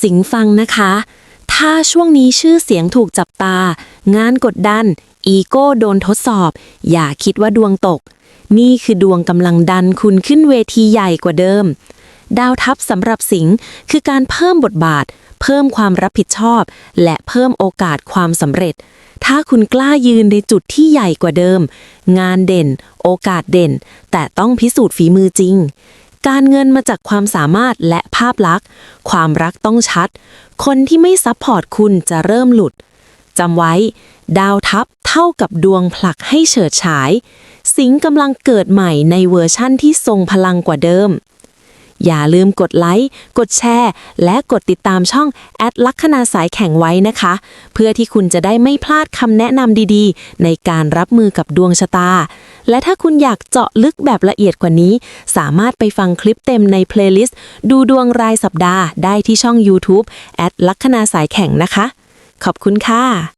สิงฟังนะคะ ถ้าช่วงนี้ชื่อเสียงถูกจับตา งานกดดัน อีโก้โดนทดสอบ อย่าคิดว่าดวงตก นี่คือดวงกำลังดันคุณขึ้นเวทีใหญ่กว่าเดิม ดาวทัพสำหรับสิงห์คือการเพิ่มบทบาท เพิ่มความรับผิดชอบ และเพิ่มโอกาสความสำเร็จ ถ้าคุณกล้ายืนในจุดที่ใหญ่กว่าเดิม งานเด่น โอกาสเด่น แต่ต้องพิสูจน์ฝีมือจริง การเงินมาจากความสามารถและภาพลักษณ์ ความรักต้องชัด คนที่ไม่ซัพพอร์ตคุณจะเริ่มหลุดจำไว้ ดาวทับเท่ากับดวงผลักให้เฉิดฉาย สิงกำลังเกิดใหม่ในเวอร์ชั่นที่ทรงพลังกว่าเดิม อย่าลืมกดไลค์ กดแชร์ และกดติดตามช่องแอดลัคนาสายแข่งไว้นะคะ เพื่อที่คุณจะได้ไม่พลาดคำแนะนำดีๆ ในการรับมือกับดวงชะตา และถ้าคุณอยากเจาะลึกแบบละเอียดกว่านี้ สามารถไปฟังคลิปเต็มในเพลย์ลิสต์ดูดวงรายสัปดาห์ได้ที่ช่อง YouTube แอดลัคนาสายแข่งนะคะ ขอบคุณค่ะ